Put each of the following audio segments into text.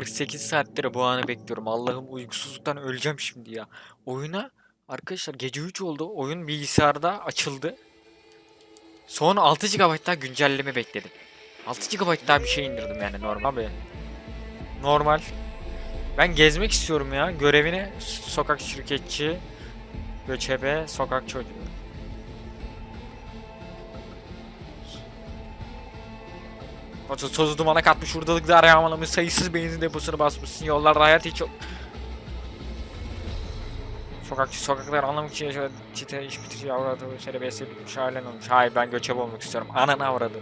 48 saattir bu anı bekliyorum. Allah'ım uykusuzluktan öleceğim şimdi ya. Oyuna arkadaşlar gece 3 oldu. Oyun bilgisayarda açıldı. Son 6 GB daha güncelleme bekledim. 6 GB daha bir şey indirdim yani normal bir. Normal. Ben gezmek istiyorum ya. Görevine sokak şirketçi, göçebe, sokak çocuğu. Toz, tozu dumana katmış, hurdalıklar yağmalamış, sayısız benzin deposunu basmışsın, yollarda hayat hiç yok. Sokak, sokaklar anlamak için yaşayan çite iş bitirici yavru serebiyesi bitmiş halen olmuş. Hayır ben göçebe olmak istiyorum. Ananı avradım.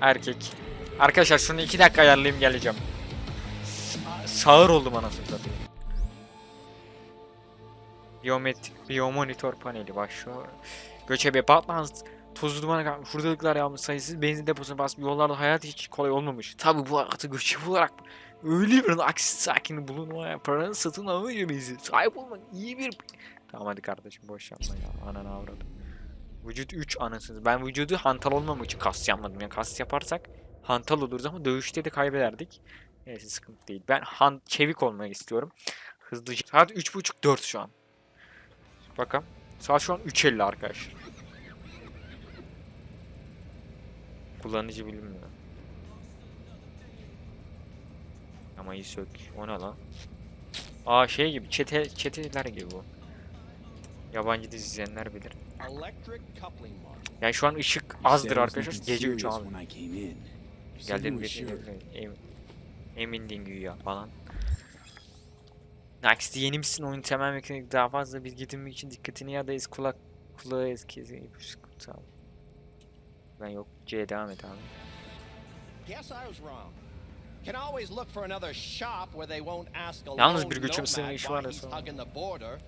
Erkek. Arkadaşlar şunu iki dakika ayarlayayım geleceğim. Sa- Sağır oldum anasını satayım. Biyometrik, biyomonitör paneli başlıyor. Göçebe Batman tozlu dumana kalmış, hurdalıklar yağmış, sayısız benzin deposuna basmış, yollarda hayat hiç kolay olmamış. Tabi bu hayatı göçebe olarak öyle bir aksi sakin bulunmaya, paranın satın alma yemeğizi, sahip olmak iyi bir... Tamam hadi kardeşim boş yapma ya, ananı avradım. Vücut 3 anasını. Ben vücudu hantal olmam için kas yapmadım. Yani kas yaparsak hantal oluruz ama dövüşte de kaybederdik. Neyse sıkıntı değil. Ben han çevik olmayı istiyorum. Hızlıca. Saat 3.30-4 şu an. Bakalım. Saat şu an 3.50 arkadaşlar. Kullanıcı bilinmiyor. Ama iyi sök. O ne lan? Aa şey gibi. Çete, çeteler gibi bu. Yabancı dizi izleyenler bilir. Yani şu an ışık azdır arkadaşlar. Gece 3 abi. Geldiğim bir em, emindin güya falan. Next yeni misin oyun temel mekanik daha fazla bilgi edinmek için dikkatini ya da iz kulak kulağı eskisi tamam. Ben yok C'ye devam et abi. Guess I was wrong. Can always look for another shop where they won't ask a Yalnız bir göçümsenin nomad işi why var border.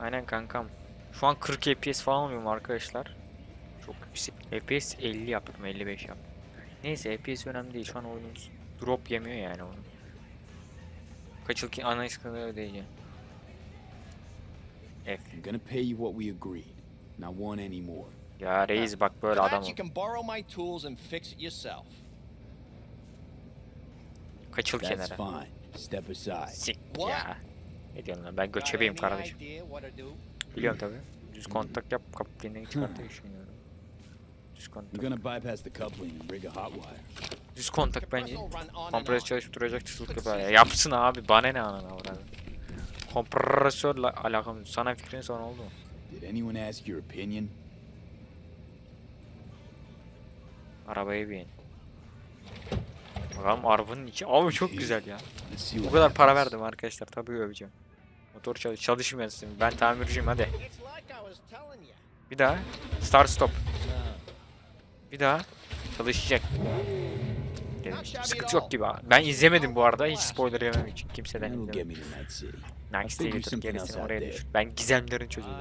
Aynen kankam. Şu an 40 FPS falan alıyorum arkadaşlar. Çok yüksek. FPS 50 yaptım 55 yaptım. Neyse FPS önemli değil. Şu an oyunun drop yemiyor yani onu. Kaç yıl ki ana iskını ödeyeceğim. F. I'm gonna pay you what we agreed. Not want any more. Ya reis bak böyle adam ol. you can borrow my tools and fix it yourself. Kaçıl That's kenara. fine. Step aside. Sik ya. Ne diyorsun lan ben göçebeyim kardeşim. Biliyorum tabi. Düz kontak yap kapıp beni çıkartmayı düşünüyorum. Düz kontak. gonna bypass the coupling and rig a hot wire. Düz kontak bence. Kompresör çalışıp duracak yapar ya. Yapsın abi bana ne anana avradı. Kompresörle alakam yok. Sana fikrin sonra oldu mu? Did anyone ask your opinion? Arabaya bin. Bakalım arabanın içi. Abi çok güzel ya. Bu kadar para verdim arkadaşlar tabii öveceğim. Motor çalış çalışmıyor şimdi. Ben tamirciyim hadi. Bir daha. Start stop. Bir daha. Çalışacak. Sıkıntı yok gibi. ha. Ben izlemedim bu arada. Hiç spoiler yemem için. Kimseden izlemedim. götür something gerisini oraya düşür. Ben gizemlerin çocuğuyum.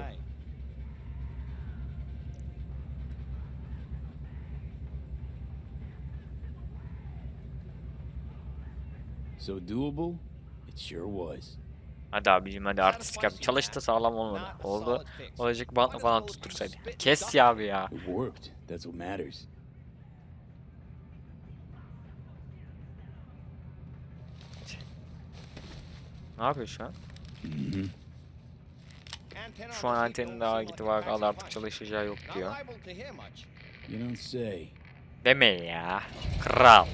So doable? It sure was. Hadi abicim hadi artistik yap. Çalış da sağlam olmadı. Oldu. Olacak bantla falan tuttursaydı. Kes ya abi ya. It worked. That's what matters. Ne yapıyor şu an? Şu an antenin daha gitti a al artık çalışacağı yok diyor. Deme ya. Kral.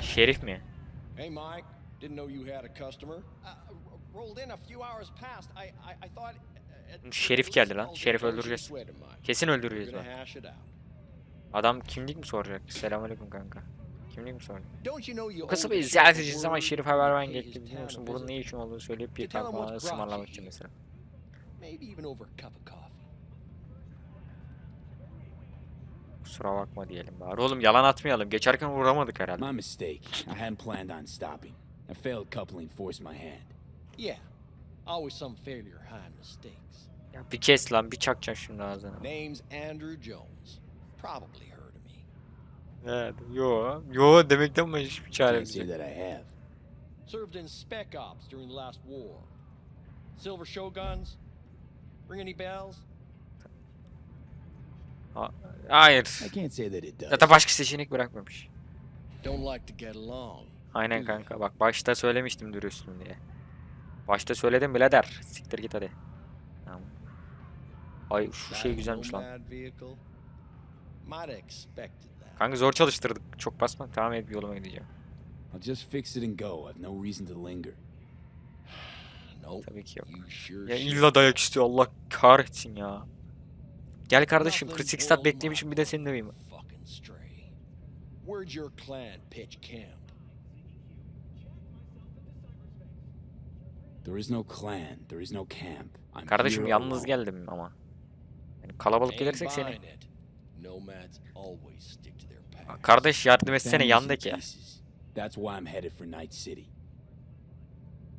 Şerif mi? Hey, Mike. Didn't know you had a customer. Uh, rolled in a few hours past. I I, thought. uh, Şerif geldi lan. Şerif öldüreceğiz. Kesin öldüreceğiz out. Adam kimlik mi soracak? Selamünaleyküm kanka. Kimlik mi soracak? Kasabayı ziyaret edeceğiz ama Şerif haber ben gerekli biliyor musun? Bunun ne için olduğunu söyleyip bir tane ısmarlamak için mesela. Maybe even over a cup of coffee. Kusura bakma diyelim bari. Oğlum yalan atmayalım. Geçerken uğramadık herhalde. My mistake. I hadn't planned on stopping. A failed coupling forced my hand. Yeah. Always some failure hide mistakes. Ya bir kes lan bir çakacağım şimdi ağzına. Name's Andrew Jones. Probably heard of me. Evet. Yo. Yo demekten başka hiçbir çaremiz yok. that I have. Served in Spec Ops during the last war. Silver Shoguns? Ring any bells? Ha- Hayır. I can't say that it does. Zaten başka seçenek bırakmamış. Don't like to get along. Aynen kanka bak başta söylemiştim dürüstüm diye. Başta söyledim bile der. Siktir git hadi. Tamam. Ay şu şey güzelmiş lan. Might expected that. Kanka zor çalıştırdık. Çok basma. Tamam et yoluma gideceğim. I'll just fix it and go. I've no reason to linger. Nope. Tabii ki yok. You sure Ya should. illa dayak istiyor Allah kahretsin ya. Gel kardeşim Nothing kritik stat will beklemişim bir de seni döveyim. Where'd your clan pitch camp? There is no clan. There is no camp. I'm Kardeşim yalnız geldim ama. Yani kalabalık gelirsek seni. Kardeş yardım etsene yandaki. pieces. That's why I'm headed for Night City.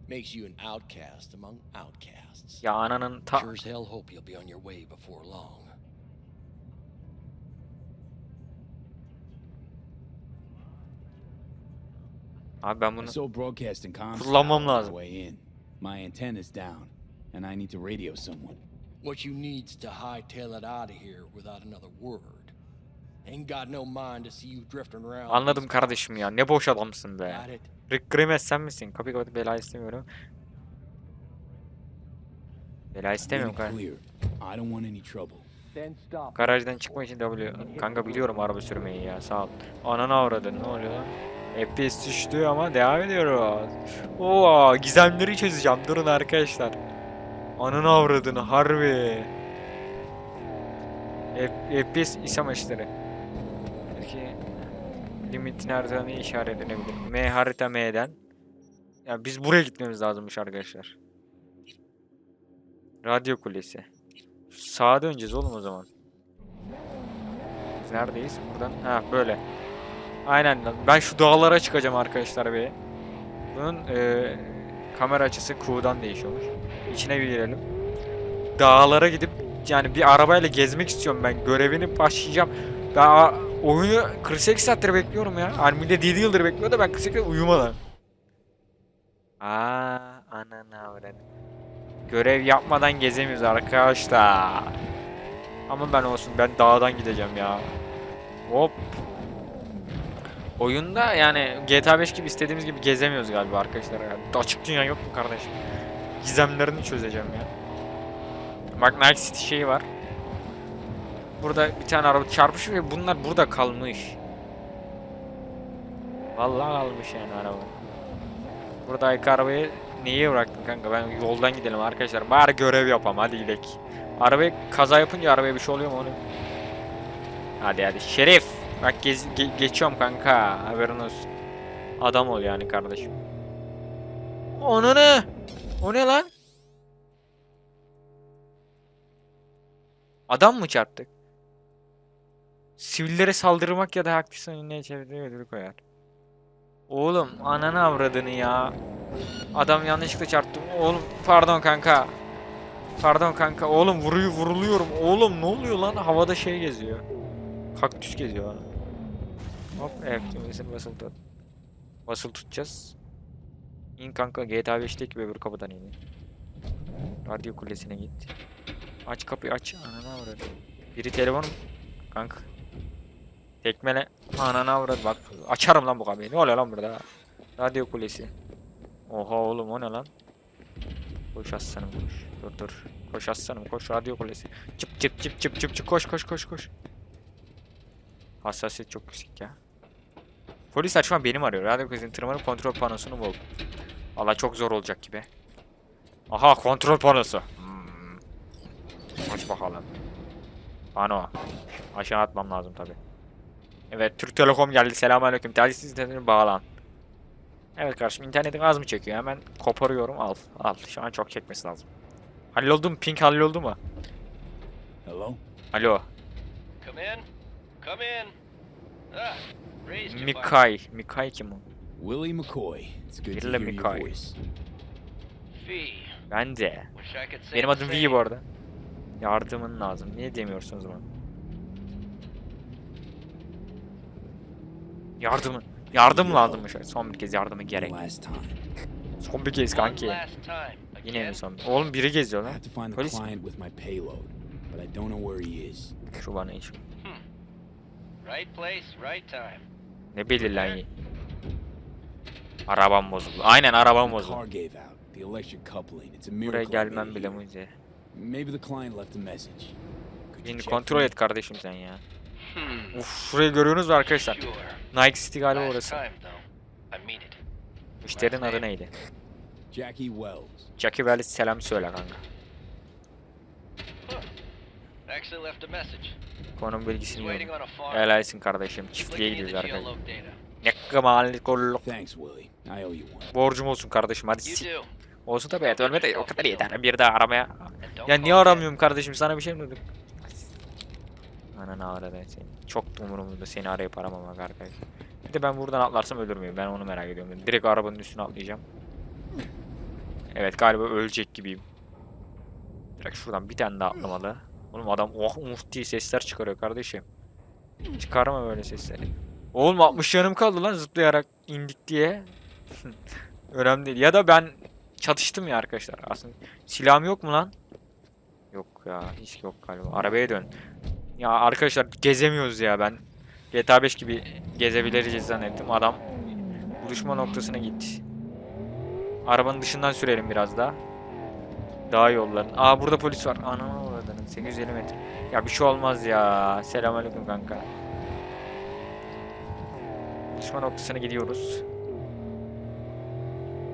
Makes you an outcast among outcasts. Ya ananın ta... Sure as hell hope you'll be on your way before long. Abi ben bunu... Kullanmam lazım. the way in. My antenna's down, and I need to radio someone. What you need's to hightail it out of here without another word. Ain't got no mind to see you drifting around. Anladım kardeşim ya. Ne boş adamsın be. Got it? Rick Grimes sen misin? Kapıyı kapatıp bela istemiyorum. Bela istemiyorum kanka. clear. I don't want any trouble. Then stop. Garajdan çıkmak için W. Kanka biliyorum araba sürmeyi ya sağ ol. Ananı avradın ne oluyor lan? FPS düştü ama devam ediyoruz. Oo gizemleri çözeceğim durun arkadaşlar. Ananı avradın harbi. F- FPS ise maçları. Peki limit nereden işaret edilebilir? M harita M'den. Ya biz buraya gitmemiz lazımmış arkadaşlar. Radyo kulesi. Sağa döneceğiz oğlum o zaman. Biz neredeyiz? Buradan. Ha böyle. Aynen. Ben şu dağlara çıkacağım arkadaşlar bir. Bunun eee, kamera açısı Q'dan değişiyormuş. İçine bir girelim. Dağlara gidip yani bir arabayla gezmek istiyorum ben. Görevini başlayacağım. Daha oyunu 48 saattir bekliyorum ya. Hani millet 7 yıldır bekliyor da ben 48 saat uyumadan. Aa, ananı avradım. Görev yapmadan gezemiyoruz arkadaşlar. Ama ben olsun ben dağdan gideceğim ya. Hop. Oyunda yani GTA 5 gibi istediğimiz gibi gezemiyoruz galiba arkadaşlar. Açık dünya yok mu kardeşim? Gizemlerini çözeceğim ya. Bak Night City şeyi var. Burada bir tane araba çarpmış ve bunlar burada kalmış. Vallahi kalmış yani araba. Burada ilk arabayı niye bıraktın kanka? Ben yoldan gidelim arkadaşlar. Bari görev yapalım hadi gidelim. Arabayı kaza yapınca arabaya bir şey oluyor mu onu? Hadi hadi. Şerif. Bak gez- ge- geçiyorum kanka. Haberin olsun. Adam ol yani kardeşim. Onu ne? O ne lan? Adam mı çarptık? Sivillere saldırmak ya da haklısın önüne çevirdiği ödül koyar. Oğlum ananı avradını ya. Adam yanlışlıkla çarptım. Oğlum pardon kanka. Pardon kanka. Oğlum vuruyu vuruluyorum. Oğlum ne oluyor lan? Havada şey geziyor. Kaktüs geziyor. Hop evet düğmesini basılı tut. Basılı tutacağız. İn kanka GTA 5'teki öbür kapıdan in. Radyo kulesine git. Aç kapıyı aç. Ananı avradı. Biri telefon kanka. Tekmele. Ananı avradı bak. Açarım lan bu kapıyı. Ne oluyor lan burada? Radyo kulesi. Oha oğlum o ne lan? Koş aslanım koş. Dur dur. Koş aslanım koş radyo kulesi. Çıp çıp çıp çıp çıp çıp koş koş koş koş. Hassasiyet çok yüksek ya. Polisler şu an benim arıyor. Radyo kulesinin tırmanıp kontrol panosunu bul. Valla çok zor olacak gibi. Aha kontrol panosu. Hmm. Aç bakalım. Pano. Aşağı atmam lazım tabi. Evet Türk Telekom geldi. Selamünaleyküm. Telsiz internetine bağlan. Evet kardeşim internetin az mı çekiyor? Hemen koparıyorum al. Al. Şu an çok çekmesi lazım. Halloldu mu? Ping halloldu mu? Hello? Alo. Come in. Come in. Ah, Mikay. Mikay kim o? Willie McCoy. It's good to Willie McCoy. Ben de. Benim adım. V bu arada. Yardımın lazım. Niye demiyorsun o zaman? Yardımın. Yardım lazımmış. Son bir kez yardımı gerek. Son bir kez kanki. Yine mi son? Oğlum biri geziyor lan. Polis mi? client with my payload, but I don't know where he is. Şu bana hiç. Right place, right time. Ne belirlen ye- Arabam bozuldu. Aynen arabam bozuldu. Buraya gelmem bile mucize. Maybe the client left a message. Could you Şimdi kontrol et kardeşim sen ya. Hmm. Uf şurayı görüyorsunuz mu arkadaşlar? Nike City galiba orası. Müşterinin adı neydi? Jackie Wells. Jackie Wells selam söyle kanka. Actually left a message. Konum bilgisini farm. Helalsin kardeşim. Çiftliğe gidiyoruz arkadaşlar. Ne you one. Borcum olsun kardeşim hadi sik. Olsun tabii evet ölme de o kadar yeter. Bir daha aramaya. Ya niye aramıyorum kardeşim sana bir şey mi dedim? Ananı ağrıdı seni. Çok umurumda seni arayıp aramamak arkadaş. Bir de ben buradan atlarsam ölür müyüm? Ben onu merak ediyorum. Direkt arabanın üstüne atlayacağım. Evet galiba ölecek gibiyim. Direkt şuradan bir tane daha atlamalı. Oğlum adam oh muht diye sesler çıkarıyor kardeşim. Çıkarma böyle sesleri. Oğlum 60 yanım kaldı lan zıplayarak indik diye. Önemli değil. Ya da ben çatıştım ya arkadaşlar. Aslında silahım yok mu lan? Yok ya hiç yok galiba. Arabaya dön. Ya arkadaşlar gezemiyoruz ya ben. GTA 5 gibi gezebiliriz zannettim. Adam buluşma noktasına gitti. Arabanın dışından sürelim biraz daha. Daha yolların. Aa burada polis var. Ana 850 metre. Ya bir şey olmaz ya. Selamünaleyküm kanka. Buluşma noktasına gidiyoruz.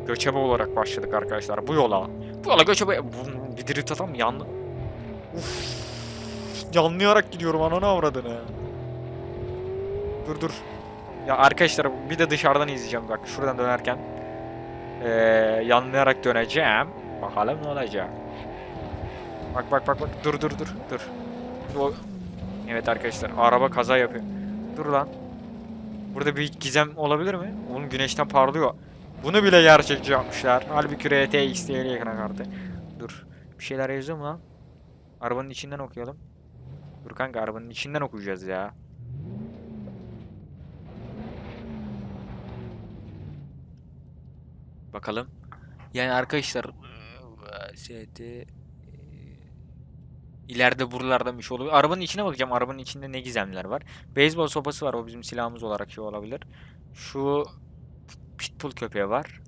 Göçebe olarak başladık arkadaşlar. Bu yola. Bu yola göçebe... Bu- Bir drift adam yanlı. Uf. Yanlayarak gidiyorum ananı avradını. Dur dur. Ya arkadaşlar bir de dışarıdan izleyeceğim bak şuradan dönerken. Ee, yanlayarak döneceğim. Bakalım ne olacak. Bak bak bak bak dur dur dur dur. Evet arkadaşlar araba kaza yapıyor. Dur lan. Burada bir gizem olabilir mi? Oğlum güneşten parlıyor. Bunu bile gerçekçi yapmışlar. Halbuki RTX değeri ekran kartı. Dur. Bir şeyler yazıyor mu lan? Arabanın içinden okuyalım. Dur kanka arabanın içinden okuyacağız ya. Bakalım. Yani arkadaşlar ST ileride buralarda bir şey olabilir. Arabanın içine bakacağım. Arabanın içinde ne gizemler var. Beyzbol sopası var. O bizim silahımız olarak şey olabilir. Şu pitbull köpeği var.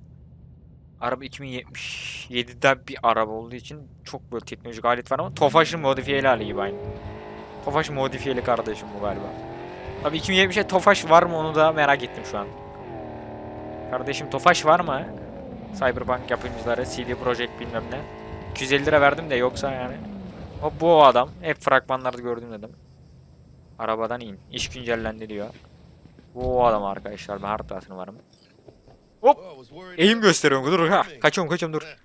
Araba 2077'de bir araba olduğu için çok böyle teknolojik alet var ama Tofaş'ın modifiyeli hali gibi aynı. Tofaş modifiyeli kardeşim bu galiba. Tabii 2070'e Tofaş var mı onu da merak ettim şu an. Kardeşim Tofaş var mı? Cyberpunk yapımcıları, CD Projekt bilmem ne. 250 lira verdim de yoksa yani. O bu o adam. Hep fragmanlarda gördüm dedim. Arabadan in. İş güncellendi diyor. Bu o adam arkadaşlar. Ben harp varım. Hop! Eğim gösteriyorum. Dur ha. Kaçıyorum kaçıyorum dur.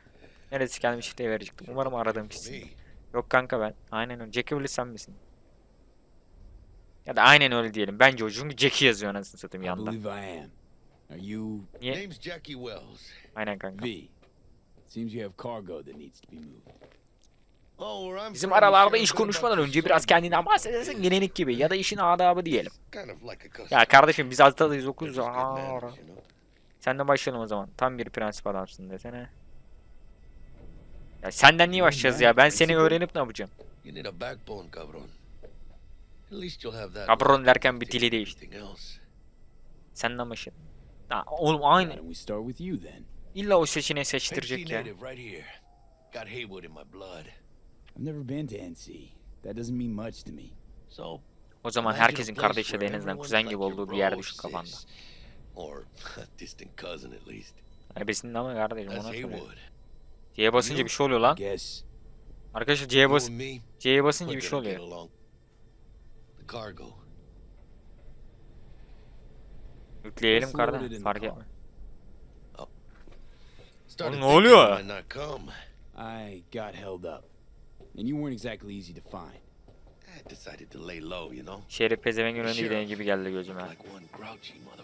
Neresi kendimi çiftliğe verecektim. Umarım aradığım kişi. Yok kanka ben. Aynen öyle. Jackie Willis sen misin? Ya da aynen öyle diyelim. Bence o çünkü Jackie yazıyor anasını satayım you Niye? Name's Jackie Wells. Aynen kanka. V? Seems you have cargo that needs to be moved. Bizim aralarda iş konuşmadan önce biraz kendinden bahsedersen gelenek gibi ya da işin adabı diyelim. Ya kardeşim biz you know? Senden başlayalım o zaman. Tam bir prensip adamsın desene. Ya senden niye başlayacağız ya? Ben seni öğrenip ne yapacağım? Cabron derken bir dili değişti. Senden başlayalım. Ha, oğlum aynı. İlla o seçeneği seçtirecek ya. native right here. Got Haywood in my blood. I've never been to NC. That doesn't mean much to me. So, O zaman herkesin kardeşi en azından everyone's kuzen gibi olduğu bir yer düşün kafanda. Or distant cousin at least. Ebesinin ama kardeşim ona. C'ye basınca bir şey oluyor lan. Arkadaşlar C'ye bas C'ye basınca bir şey oluyor. Yükleyelim kardeşim fark etme. Started ne thinking oluyor? I got held up. And you weren't exactly easy to find. I decided to lay low, you know? Şerif pezevenk önünde Sure. giden gibi geldi gözüme.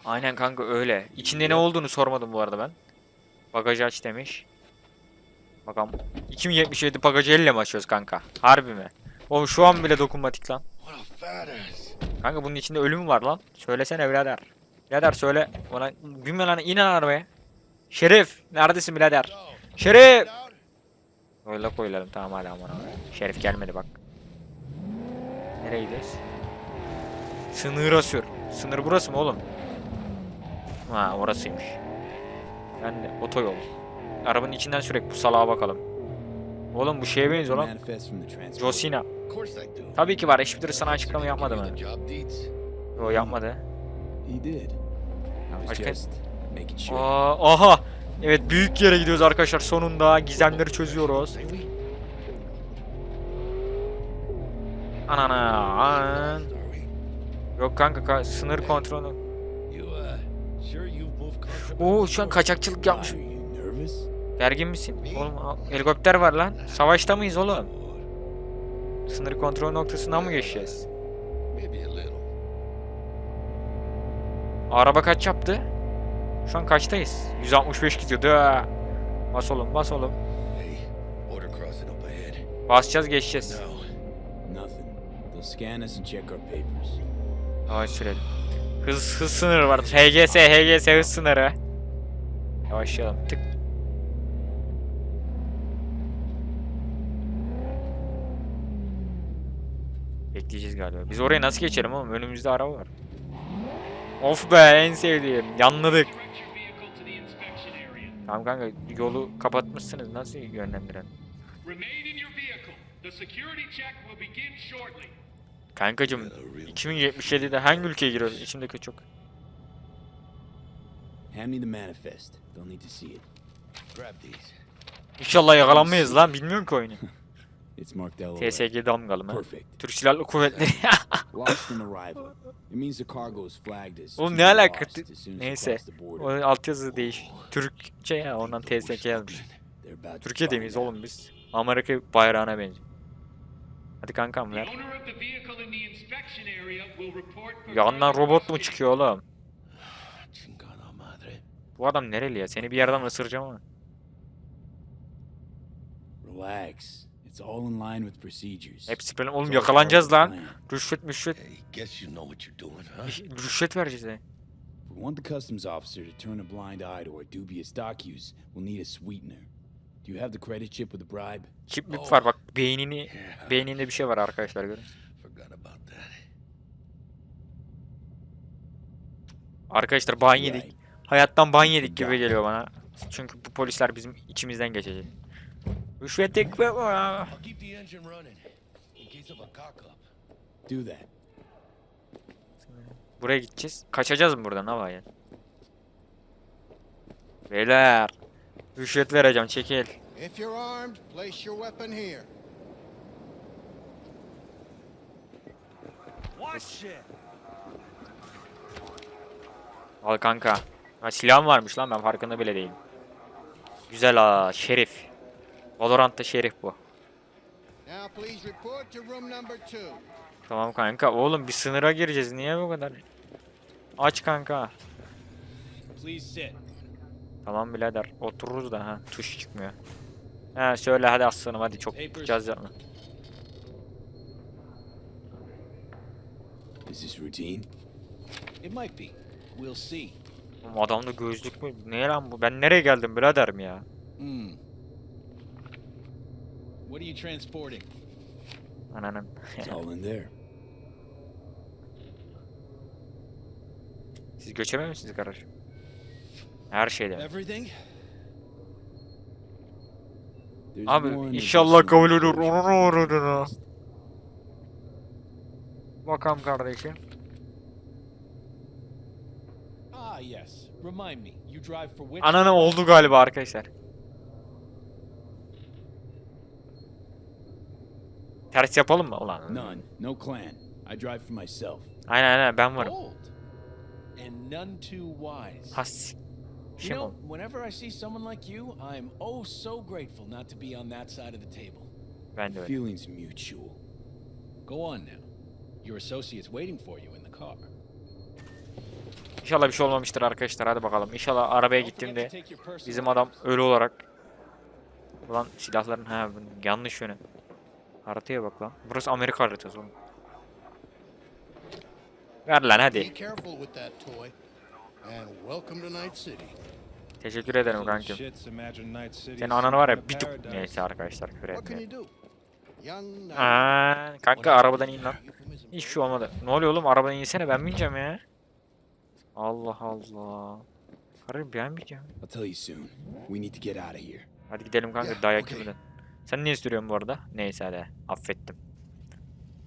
Aynen kanka öyle. İçinde ne olduğunu sormadım bu arada ben. Bagajı aç demiş. Bakalım. 2077 bagajı elle mi açıyoruz kanka? Harbi mi? Oğlum şu an bile dokunmatik lan. Kanka bunun içinde ölüm var lan. Söylesene birader. Birader söyle. Bana binme lan in arabaya. Şerif neredesin birader? Şerif. Öyle koyalım tamam hala aman abi. Şerif gelmedi bak. Nereye gidiyoruz? Sınıra sür. Sınır burası mı oğlum? Ha orasıymış. Ben de otoyol. Arabanın içinden sürekli bu salağa bakalım. Oğlum bu şeye benziyor lan. Josina. Tabii ki var. Hiçbir sana açıklama yapmadı mı? Yo yapmadı. Başka-. Aa, aha. Evet büyük yere gidiyoruz arkadaşlar. Sonunda gizemleri çözüyoruz. Anana. an. Yok kanka ka- sınır kontrolü. Oo şu an kaçakçılık yapmış. Gergin misin? Oğlum helikopter var lan. Savaşta mıyız oğlum? Sınır kontrol noktasından mı geçeceğiz? Araba kaç yaptı? Şu an kaçtayız? 165 gidiyordu. ha. Bas oğlum bas oğlum. Basacağız geçeceğiz. Yavaş sürelim. Hız, hız sınırı var. HGS, HGS hız sınırı. Yavaşlayalım. Tık. Bekleyeceğiz galiba. Biz oraya nasıl geçelim oğlum? Önümüzde araba var. Of be en sevdiğim. Yanladık. Tamam kanka yolu kapatmışsınız. Nasıl yönlendirelim? Kankacım 2077'de hangi ülkeye giriyoruz? İçimdeki çok. Hand me the manifest. They'll need to see it. grab these. İnşallah yakalanmayız lan. Bilmiyorum ki oyunu. It's marked LOA. TSG damgalı mı? Perfect. Türk Silahlı Kuvvetleri. Lost on arrival. It means the cargo is flagged as Oğlum ne alaka? Neyse. cross the border. O altyazı değiş. Türkçe ya ondan TSK yazmış. Türkiye'de miyiz oğlum biz? Amerika bayrağına benziyor. Hadi kankam ver. Yandan robot mu çıkıyor oğlum? Madre. Bu adam nereli ya? Seni bir yerden ısıracağım ama. Relax. It's all in line with procedures. Hepsi. It's Oğlum yakalanacağız lan. plan. Rüşvet müşvet. Hey, guess you know what you're doing, huh? Rüşvet vereceğiz he. If we want the customs officer to turn a blind eye to our dubious dock use, we'll need a sweetener. Do you have the credit chip with the bribe? Çip mip var bak beynini beyninde bir şey var arkadaşlar görün. Forgot about that. Arkadaşlar ban yedik. Hayattan ban yedik gibi geliyor bana. Çünkü bu polisler bizim içimizden geçecek. Rüşvet tekme I'll keep the engine running in case of a cock up. Do that. Buraya gideceğiz. Kaçacağız mı buradan? Ne var ya? Beyler. Rüşvet vereceğim çekil. If you're armed, place your weapon here. Al kanka. Ha silahım varmış lan ben farkında bile değilim. Güzel ha şerif. Valorant'ta şerif bu. Tamam kanka. Oğlum bir sınıra gireceğiz. Niye bu kadar? Aç kanka. Tamam birader. Otururuz da ha. Tuş çıkmıyor. He söyle hadi aslanım hadi çok tutacağız yapma. Is this routine? It might be. We'll see. Oğlum adamda gözlük mü? Ne lan bu? Ben nereye geldim biraderim ya? Hmm. What are you transporting? Ananın. It's all in there. Siz göçebe misiniz kardeşim? Her şeyde. Everything? There's Abi inşallah kabul olur. Bakalım kardeşim. Ah, yes. Remind me, you drive for which? Ananı oldu galiba arkadaşlar. Ters yapalım mı ulan? None. No clan. I drive for myself. Aynen aynen ben varım. Old. And none too wise. Has. You şey know, whenever I see someone like you, I'm oh so grateful not to be on that side of the table. Ben de öyle. Feelings mutual. Go on now. Your associate's waiting for you in the car. İnşallah bir şey olmamıştır arkadaşlar hadi bakalım. İnşallah arabaya gittiğimde bizim adam ölü olarak Ulan silahların ha yanlış yönü. Haritaya bak lan. Burası Amerika haritası oğlum. Ver lan hadi. Teşekkür ederim kankim. Senin ananı var ya bir tık neyse arkadaşlar knight. Aa, kanka arabadan in lan. Hiçbir şey olmadı. Ne oluyor oğlum arabadan insene ben bineceğim ya. Allah Allah. Harbi ben bineceğim. Hadi gidelim kanka Ya, dayak yemeden. Sen niye sürüyorsun bu arada? Neyse hadi affettim.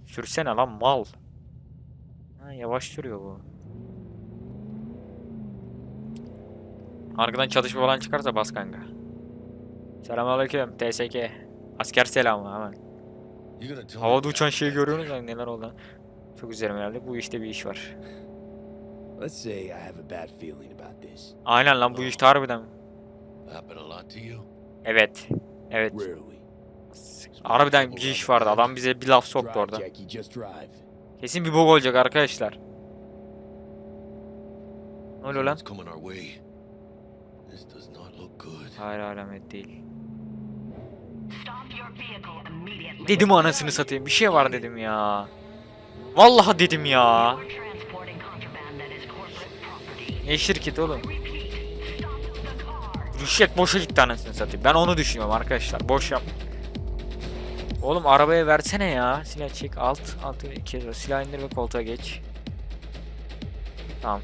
Sürsene lan mal. Ha, yavaş sürüyor bu. Arkadan çatışma falan çıkarsa bas kanka. Selamünaleyküm TSK. Asker selamı hemen. Havada uçan şeyi görüyorsunuz lan neler oldu. Çok üzerim herhalde. Bu işte bir iş var. Let's say I have a bad feeling about this. Aynen lan bu işte harbiden. Evet. Evet. Rarely. Harbiden bir iş vardı. Adam bize bir laf soktu orada. Kesin bir bok olacak arkadaşlar. Ne oluyor lan? Hayır alamet değil. Dedim anasını satayım. Bir şey var dedim ya. Vallahi dedim ya. Ne şirketi oğlum? Rüşvet boşa gitti anasını satayım. Ben onu düşünüyorum arkadaşlar. Boş yap. Oğlum arabaya versene ya. Silah çek. Alt. Alt. iki. Silah indir ve koltuğa geç. Tamam.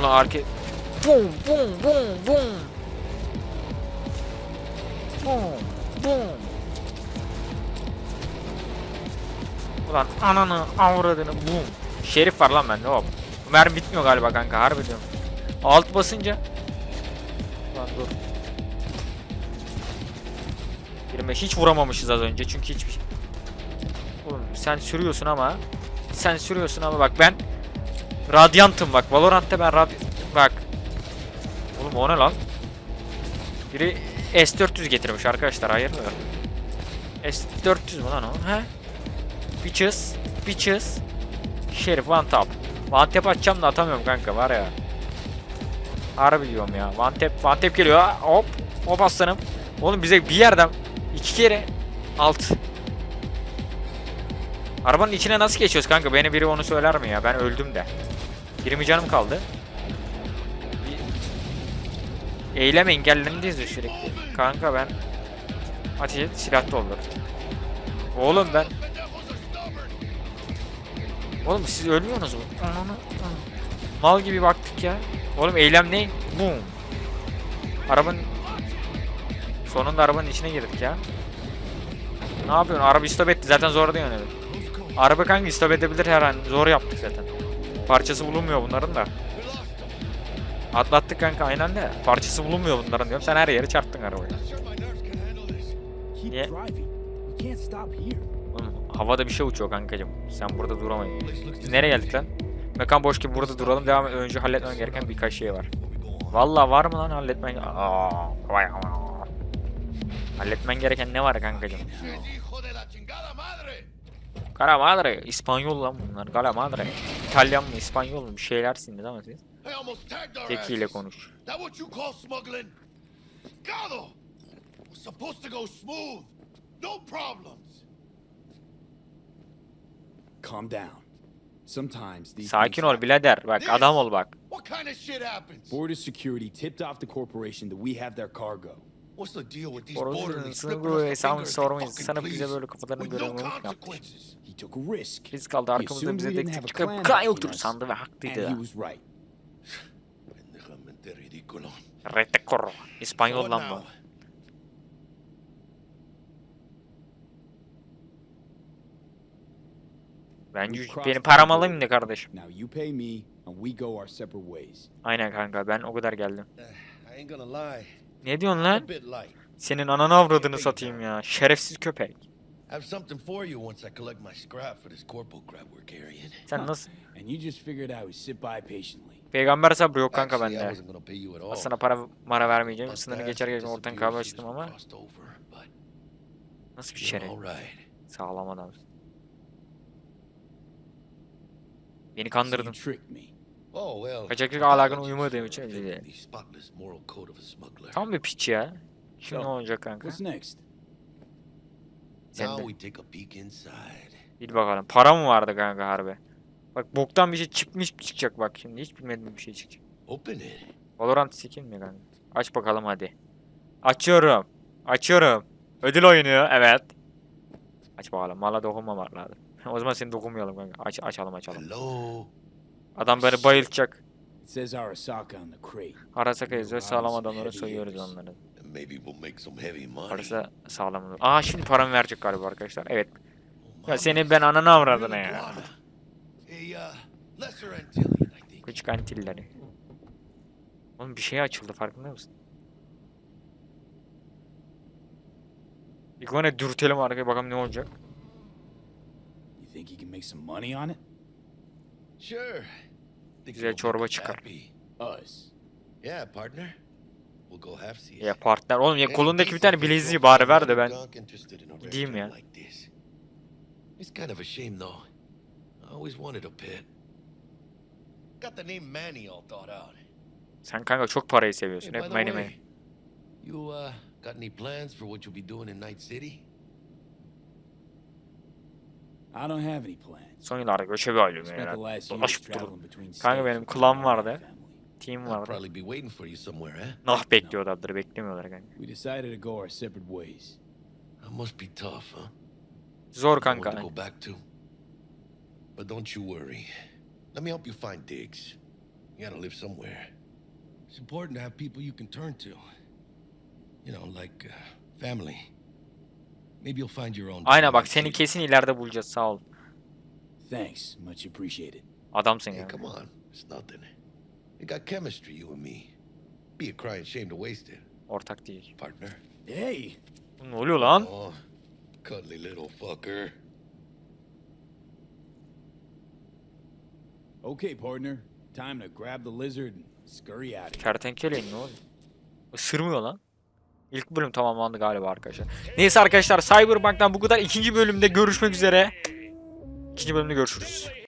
Ulan arka... Bum bum bum bum. Bum bum. Ulan ananı avradını bum. Şerif var lan bende hop. Mermi bitmiyor galiba kanka harbi diyorum. Alt basınca. 25 hiç vuramamışız az önce çünkü hiçbir şey. Oğlum sen sürüyorsun ama. Sen sürüyorsun ama bak ben Radyantım bak. Valorant'ta ben rad bak. Oğlum o ne lan? Biri S400 getirmiş arkadaşlar hayırlı. S400 mü lan o? He? Bitches. Bitches. Şerif one tap. One tap atacağım da atamıyorum kanka var ya. Harbi diyorum ya. One tap, one tap geliyor. Hop. Hop aslanım. Oğlum bize bir yerden iki kere alt. Arabanın içine nasıl geçiyoruz kanka? Beni biri onu söyler mi ya? Ben öldüm de. 20 canım kaldı. Eylem engellendiyiz sürekli. Kanka ben ateş et silah doldur. Oğlum ben Oğlum siz ölmüyorsunuz mu? Mal gibi baktık ya. Oğlum eylem ne? Boom. Arabanın sonunda arabanın içine girdik ya. Ne yapıyorsun? Araba istop etti. Zaten zor değil yani. Araba kanka istop edebilir her an. Zor yaptık zaten. Parçası bulunmuyor bunların da. Atlattık kanka aynen de. Parçası bulunmuyor bunların diyorum. Sen her yere çarptın arabayı. Here. Oğlum, havada bir şey uçuyor kankacım. Sen burada duramayın. Nereye geldik lan? Mekan boş gibi burada duralım. Devam et. Önce halletmem gereken birkaç şey var. Vallahi var mı lan halletmen? Aa, vay aman. Halletmen gereken ne var kankacım? Chingada madre! İspanyol lan bunlar. Cara madre. İtalyan mı İspanyol mu bir şeyler sindi ama siz. Zeki ile konuş. That what you call smuggling? Gado! Was supposed to go smooth. No problems. Calm down. Sometimes these Sakin ol birader. Bak adam ol bak. Border security tipped off the corporation that we have their cargo. What's the deal with these borderlies sınır stripping us the fingers, fucking Sana bize please? böyle kafalarını With no vurmak yaptı. He consequences. took a risk. Risk aldı He arkamızda bize tek çıkıp backing yoktur sandı ve And haklıydı. he was right. Pendejamente ridículo. Rete corro. İspanyol lan bu. now? Ben yüz- benim param alayım da kardeşim. Now you pay me and we go our separate ways. Aynen kanka ben o kadar geldim. I ain't gonna lie. Ne diyorsun lan? Senin ananı avradını satayım ya. Şerefsiz köpek. Sen nasıl? Peygamber sabrı yok kanka bende. Sana para mara vermeyeceğim. Sınırı geçer geçer ortadan kahve açtım ama nasıl bir şeref. Sağlam adamsın. Beni kandırdın. Oh well. Kaçakçılık ahlakına uymadığım için a smuggler. Tam bir piç ya. Şimdi ne olacak kanka? What's next? Sen Now de. we take a peek inside. Bir bakalım. Para mı vardı kanka harbi? Bak boktan bir şey çıkmış çıkacak bak şimdi. Hiç bilmediğim bir şey çıkacak. Open it. Valorant skin mi kanka? Aç bakalım hadi. Açıyorum. Açıyorum. Ödül oyunu evet. Aç bakalım. Mala dokunmamak lazım. o zaman seni dokunmayalım kanka. Aç, açalım açalım. Hello. Adam beni bayılacak. Arasaka yazıyor. Sağlam adamları soyuyoruz onları. Parası sağlam. olur. Aa şimdi paramı verecek galiba arkadaşlar. Evet. Oh, Ya seni ben ananı avradına ya. uh. Küçük antilleri. Oğlum bir şey açıldı farkında mısın? İguana dürtelim arkaya bakalım ne olacak. You think you can make some money on it? Sure. Güzel çorba çıkar. Yeah, partner. We'll go halfsies. Ya partner. Oğlum ya kolundaki bir tane bileziği bari ver de ben gideyim ya. It's kind of a shame though. I always wanted a pet. Got the name Manny all thought out. Sen kanka çok parayı seviyorsun. Hep way, money. you uh got any plans for what you'll be doing in Night City? I don't have any plans. Son yıllarda göçebe the herhalde. Dolaşıp between Kanka benim klan vardı. Team vardı. probably be waiting for you somewhere, eh? Nah bekliyordu adları beklemiyorlar kanka. We decided to go our separate ways. That must be tough, huh? Zor kanka. To go back to. But don't you worry. Let me help you find digs. You gotta live somewhere. It's important to have people you can turn to. You know, like uh, family. Maybe you'll find your own. Aynen bak seni kesin ileride bulacağız sağ ol. Thanks, much appreciated. Adamsın Hey, ya. come on. It's nothing. We got chemistry, you and me. Be a crying shame to waste it, Ortak değil. partner. Hey, Ne oluyor lan? Oh, cuddly little fucker. okay, partner. Time to grab the lizard and scurry out of here. Kertenkeleyin ne oluyor? Isırmıyor lan. İlk bölüm tamamlandı galiba arkadaşlar. Neyse arkadaşlar Cyberpunk'tan bu kadar. İkinci bölümde görüşmek üzere. İkinci bölümde görüşürüz.